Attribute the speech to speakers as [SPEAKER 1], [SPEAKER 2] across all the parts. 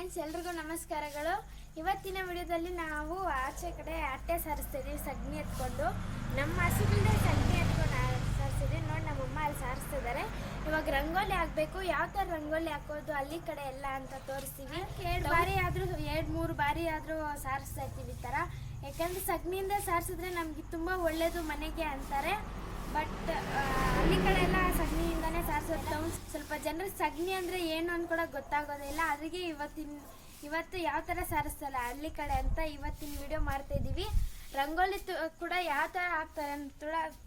[SPEAKER 1] Friends ಎಲ್ರಿಗೂ ನಮಸ್ಕಾರಗಳು. ಇವತ್ತಿನ ವಿಡಿಯೋದಲ್ಲಿ ನಾವು ಆಚೆ ಕಡೆ ಅಟ್ಟೆ ಸಾರಿಸ್ತಿದ್ದೀವಿ ಸಗಣಿ ಎತ್ಕೊಂಡು. ನಮ್ಮ ಹಸುಗಳನ್ನೇ ಸಗಣಿ ಎತ್ಕೊಂಡು ಸಾರಿಸ್ತಿದ್ದೀವಿ ನೋಡಿ ನಮ್ಮಮ್ಮ ಅಲ್ಲಿ ಸಾರಿಸ್ತಿದ್ದಾರೆ. ಇವಾಗ ರಂಗೋಲಿ ಹಾಕಬೇಕು. ಯಾವ ಥರ ರಂಗೋಲಿ ಹಾಕೋದು ಅಲ್ಲಿ ಕಡೆ ಎಲ್ಲ ಅಂತ ತೋರಿಸ್ತೀವಿ. ಎರಡು ಬಾರಿ ಆದರೂ ಎರಡು ಮೂರು ಬಾರಿ ಆದರೂ ಸಾರಿಸ್ತಾ ಇರ್ತೀವಿ ಈ ಥರ. ಯಾಕಂದರೆ ಸಗಣಿಯಿಂದ ಸಾರಿಸಿದ್ರೆ ನಮಗೆ ತುಂಬ ಒಳ್ಳೆಯದು ಮನೆಗೆ ಅಂತಾರೆ. ಬಟ್ ಹಳ್ಳಿ ಕಡೆ ಎಲ್ಲ ಸಗಣಿಯಿಂದನೇ ಸಾರಿಸೋದು ಸ್ವಲ್ಪ ಜನರು ಸಗಣಿ ಅಂದರೆ ಏನು ಅನ್ಕೊಡ ಗೊತ್ತಾಗೋದಿಲ್ಲ. ಅದಕ್ಕೆ ಇವತ್ತಿನ, ಇವತ್ತು ಯಾವ ಥರ ಸಾರಿಸ್ತಲ್ಲ? ಹಳ್ಳಿ ಕಡೆ ಅಂತ ಇವತ್ತಿನ ವಿಡಿಯೋ ಮಾಡ್ತಾ ಇದ್ದೀವಿ ರಂಗೋಲಿ ಕೂಡ ಯಾವ ಥರ ಹಾಕ್ತಾರೆ ಅಂತ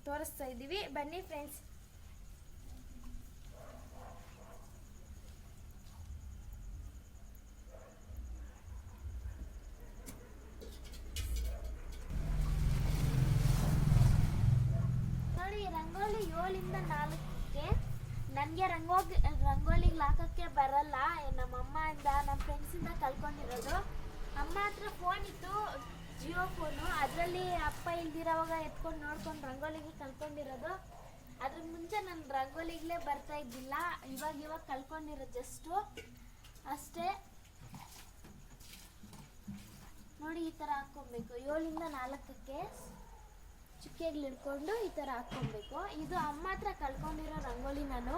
[SPEAKER 1] ತೋರಿಸ್ತಾ ಇದ್ದೀವಿ ಬನ್ನಿ ಫ್ರೆಂಡ್ಸ್ ನೋಡಿ ರಂಗೋಲಿ ಏಳಿಂದ ನಾಲ್ಕಕ್ಕೆ. ನನಗೆ ರಂಗೋಗಿ, ರಂಗೋಲಿಗೆ ಹಾಕೋಕ್ಕೆ ಬರಲ್ಲ. ನಮ್ಮ ಅಮ್ಮಯಿಂದ ನಮ್ಮ ಫ್ರೆಂಡ್ಸಿಂದ ಕಲ್ಕೊಂಡಿರೋದು. ಅಮ್ಮ ಹತ್ರ ಫೋನ್ ಇತ್ತು, ಜಿಯೋ ಫೋನು ಅದರಲ್ಲಿ ಅಪ್ಪ ಇಲ್ದಿರೋವಾಗ ಎತ್ಕೊಂಡು ನೋಡ್ಕೊಂಡು ರಂಗೋಲಿಗೆ ಕಲ್ಕೊಂಡಿರೋದು. ಅದ್ರ ಮುಂಚೆ ನಾನು ರಂಗೋಲಿಗ್ಲೇ ಬರ್ತಾ ಇದ್ದಿಲ್ಲ. ಇವಾಗ ಇವಾಗ ಕಲ್ಕೊಂಡಿರೋದು ಜಸ್ಟು ಅಷ್ಟೇ. ನೋಡಿ ಈ ಥರ ಹಾಕ್ಕೊಬೇಕು ಏಳಿಂದ ನಾಲ್ಕಕ್ಕೆ. ಚುಕ್ಕಿಯಾಗ್ಲಿ ಹಿಡ್ಕೊಂಡು ಈ ಥರ ಹಾಕ್ಕೊಬೇಕು. ಇದು ಅಮ್ಮ ಹತ್ರ ಕಳ್ಕೊಂಡಿರೋ ರಂಗೋಲಿ ನಾನು.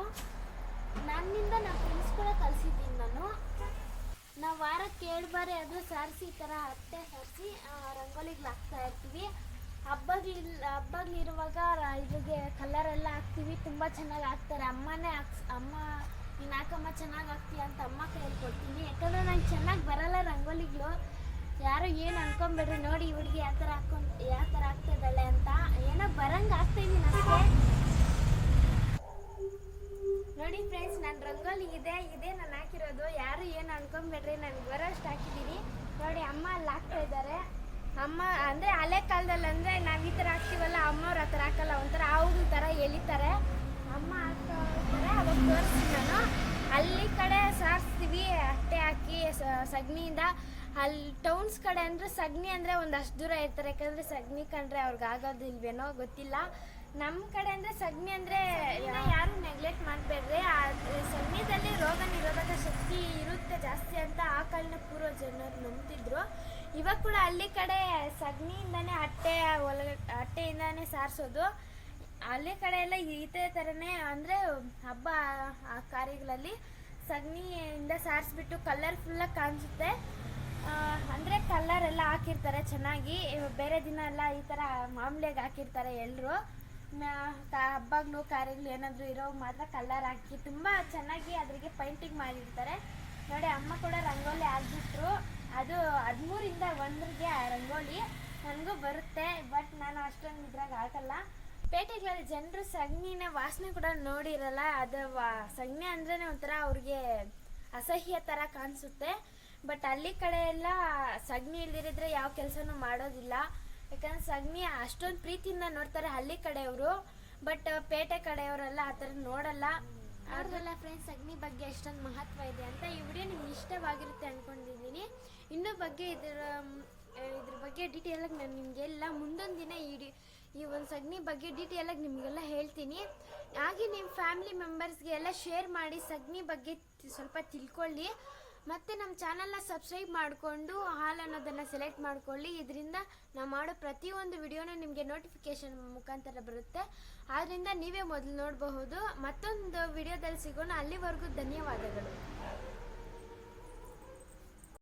[SPEAKER 1] ನನ್ನಿಂದ ನಮ್ಮ ಫ್ರೆಂಡ್ಸ್ ಕೂಡ ಕಲಿಸಿದ್ದೀನಿ ನಾನು. ನಾವು ವಾರಕ್ಕೆ ಎರಡು ಬಾರಿ ಆದರೂ ಸಾರಿಸಿ ಈ ಥರ ಹತ್ತೆ ಸಾರಿಸಿ ರಂಗೋಲಿಗೆ ಹಾಕ್ತಾ ಇರ್ತೀವಿ. ಹಬ್ಬಗ್ಲಿ ಹಬ್ಬಗಳಿರುವಾಗ ಇದಕ್ಕೆ ಕಲರ್ ಎಲ್ಲ ಹಾಕ್ತೀವಿ. ತುಂಬ ಚೆನ್ನಾಗಿ ಹಾಕ್ತಾರೆ. ಅಮ್ಮನೇ ಹಾಕ್ಸ್, ಅಮ್ಮ, ನೀನು ಹಾಕಮ್ಮ, ಚೆನ್ನಾಗಿ ಹಾಕ್ತೀಯ ಅಂತ ಅಮ್ಮ ಕೈಯಲ್ಲಿ ಕೊಡ್ತೀನಿ. ಯಾಕಂದರೆ ನಂಗೆ ಚೆನ್ನಾಗಿ ಬರಲ್ಲ ರಂಗೋಲಿಗಳು. ಯಾರು ಏನು ಅನ್ಕೊಂಬೇಡ್ರಿ ನೋಡಿ ಹುಡುಗಿ ಯಾವ ಥರ ಹಾಕೊಂಡು ಯಾವ ಥರ ಇದ್ದಾಳೆ ಅಂತ ಏನೋ ಬರಂಗ್ ಆಗ್ತಾ ಇದೀನಿ ಅಷ್ಟೇ ನೋಡಿ ಫ್ರೆಂಡ್ಸ್ ನನ್ನ ಇದೆ ಇದೇ ನಾನು ಹಾಕಿರೋದು. ಯಾರು ಏನು ಅನ್ಕೊಂಬೇಡ್ರಿ ನನಗೆ ಬರೋಷ್ಟು ಹಾಕಿದ್ದೀನಿ ನೋಡಿ, ಅಮ್ಮ ಅಲ್ಲಿ ಹಾಕ್ತಾ ಇದ್ದಾರೆ. ಅಮ್ಮ, ಅಂದರೆ ಹಳೆ ಕಾಲದಲ್ಲಿ ಅಂದರೆ ನಾವು ಈ ಥರ ಹಾಕ್ತೀವಲ್ಲ ಅಮ್ಮವ್ರು ಆ ಥರ ಹಾಕಲ್ಲ, ಒಂಥರ ಅವ್ರ ಥರ ಎಳಿತಾರೆ. ಅಮ್ಮ ಹಾಕ್ತಾ ಅವಾಗ ತೋರಿಸ್ತೀನಿ ನಾನು. ಅಲ್ಲಿ ಕಡೆ ಸಾರಿಸ್ತೀವಿ, ಅಟ್ಟೆ ಹಾಕಿ ಸಗಣಿಯಿಂದ ಅಲ್ಲಿ ಟೌನ್ಸ್ ಕಡೆ ಅಂದರೆ ಸಗಣಿ ಅಂದರೆ ಒಂದಷ್ಟು ದೂರ ಇರ್ತಾರೆ. ಯಾಕಂದರೆ ಸಗಣಿ ಕಂಡ್ರೆ ಅವ್ರಿಗೆ ಆಗೋದಿಲ್ವೇನೋ ಗೊತ್ತಿಲ್ಲ. ನಮ್ಮ ಕಡೆ ಅಂದರೆ ಸಗಣಿ ಅಂದರೆ ಯಾರು ನೆಗ್ಲೆಕ್ಟ್ ಮಾಡಬೇಡ್ರಿ. ಸಗಣಿದಲ್ಲಿ ರೋಗ ನಿರೋಧಕ ಶಕ್ತಿ ಇರುತ್ತೆ ಜಾಸ್ತಿ ಅಂತ ಆ ಕಾಲಿನ ಪೂರ್ವ ಜನರು ನಂಬ್ತಿದ್ರು. ಇವಾಗ ಕೂಡ ಹಳ್ಳಿ ಕಡೆ ಸಗಣಿಯಿಂದನೇ ಅಟ್ಟೆ ಒಳಗ, ಅಟ್ಟೆಯಿಂದನೇ ಸಾರಿಸೋದು. ಹಳ್ಳಿ ಕಡೆ ಎಲ್ಲ ಇದೇ ಥರನೇ ಅಂದರೆ ಹಬ್ಬ ಆ ಕಾರ್ಯಗಳಲ್ಲಿ ಸಗಣಿಯಿಂದ ಸಾರಿಸ್ಬಿಟ್ಟು ಕಲರ್ಫುಲ್ಲಾಗಿ ಕಾಣಿಸುತ್ತೆ. ಅಂದರೆ ಕಲರ್ ಎಲ್ಲ ಹಾಕಿರ್ತಾರೆ ಚೆನ್ನಾಗಿ. ಬೇರೆ ದಿನ ಎಲ್ಲ ಈ ಥರ ಮಾಮೂಲಿಯಾಗಿ ಹಾಕಿರ್ತಾರೆ ಎಲ್ಲರೂ ಹಬ್ಬಗಳು, ಕಾರ್ಯಗಳು ಏನಾದರೂ ಇರೋ ಮಾತ್ರ ಕಲರ್ ಹಾಕಿ ತುಂಬ ಚೆನ್ನಾಗಿ ಅದ್ರಿಗೆ ಪೈಂಟಿಂಗ್ ಮಾಡಿರ್ತಾರೆ. ನೋಡಿ, ಅಮ್ಮ ಕೂಡ ರಂಗೋಲಿ ಹಾಕ್ಬಿಟ್ರು. ಅದು ಹದಿಮೂರಿಂದ ಒಂದರಿಗೆ ರಂಗೋಲಿ. ನನಗೂ ಬರುತ್ತೆ, ಬಟ್ ನಾನು ಅಷ್ಟೊಂದು ಇದ್ರಾಗ ಹಾಕಲ್ಲ. ಪೇಟೆಗಳಲ್ಲಿ ಜನರು ಸಗಣಿನ ವಾಸನೆ ಕೂಡ ನೋಡಿರಲ್ಲ, ಅದು ವಾ- ಸಗಣಿ ಅಂದ್ರೆ ಒಂಥರ ಅವ್ರಿಗೆ ಅಸಹ್ಯ ಥರ ಕಾಣಿಸುತ್ತೆ. ಬಟ್ ಅಲ್ಲಿ ಕಡೆ ಎಲ್ಲ ಸಗಣಿ ಇಲ್ದಿರಿದ್ರೆ ಯಾವ ಕೆಲಸನೂ ಮಾಡೋದಿಲ್ಲ. ಯಾಕಂದ್ರೆ ಸಗಣಿ ಅಷ್ಟೊಂದು ಪ್ರೀತಿಯಿಂದ ನೋಡ್ತಾರೆ ಹಳ್ಳಿ ಕಡೆಯವರು ಬಟ್ ಪೇಟೆ ಕಡೆಯವರೆಲ್ಲ ಆ ಥರ ನೋಡಲ್ಲ. ಅವ್ರದ್ದೆಲ್ಲ ಫ್ರೆಂಡ್ಸ್ ಸಗಣಿ ಬಗ್ಗೆ ಎಷ್ಟೊಂದು ಮಹತ್ವ ಇದೆ ಅಂತ ಈ ವಿಡಿಯೋ ನಿಮ್ಗೆ ಇಷ್ಟವಾಗಿರುತ್ತೆ ಅಂದ್ಕೊಂಡಿದ್ದೀನಿ ಇನ್ನೂ ಬಗ್ಗೆ ಇದರ ಇದ್ರ ಬಗ್ಗೆ ಆಗಿ ನಾನು ನಿಮಗೆಲ್ಲ ಮುಂದೊಂದು ದಿನ ಈ ಡಿ- ಈ ಒಂದು ಸಗಣಿ ಬಗ್ಗೆ ಡೀಟೇಲಾಗಿ ನಿಮಗೆಲ್ಲ ಹೇಳ್ತೀನಿ. ಹಾಗೆ ನಿಮ್ಮ ಫ್ಯಾಮಿಲಿ ಮೆಂಬರ್ಸ್ಗೆ ಎಲ್ಲ ಶೇರ್ ಮಾಡಿ ಸಗಣಿ ಬಗ್ಗೆ ಸ್ವಲ್ಪ ತಿಳ್ಕೊಳ್ಳಿ. ಮತ್ತು ನಮ್ಮ ಚಾನಲ್ನ ಸಬ್ಸ್ಕ್ರೈಬ್ ಮಾಡಿಕೊಂಡು ಹಾಲ್ ಅನ್ನೋದನ್ನು ಸೆಲೆಕ್ಟ್ ಮಾಡ್ಕೊಳ್ಳಿ. ಇದರಿಂದ ನಾವು ಮಾಡೋ ಪ್ರತಿಯೊಂದು ವಿಡಿಯೋನೂ ನಿಮಗೆ ನೋಟಿಫಿಕೇಶನ್ ಮುಖಾಂತರ ಬರುತ್ತೆ. ಆದ್ದರಿಂದ ನೀವೇ ಮೊದಲು ನೋಡಬಹುದು. ಮತ್ತೊಂದು ವಿಡಿಯೋದಲ್ಲಿ ಸಿಗೋಣ. ಅಲ್ಲಿವರೆಗೂ ಧನ್ಯವಾದಗಳು.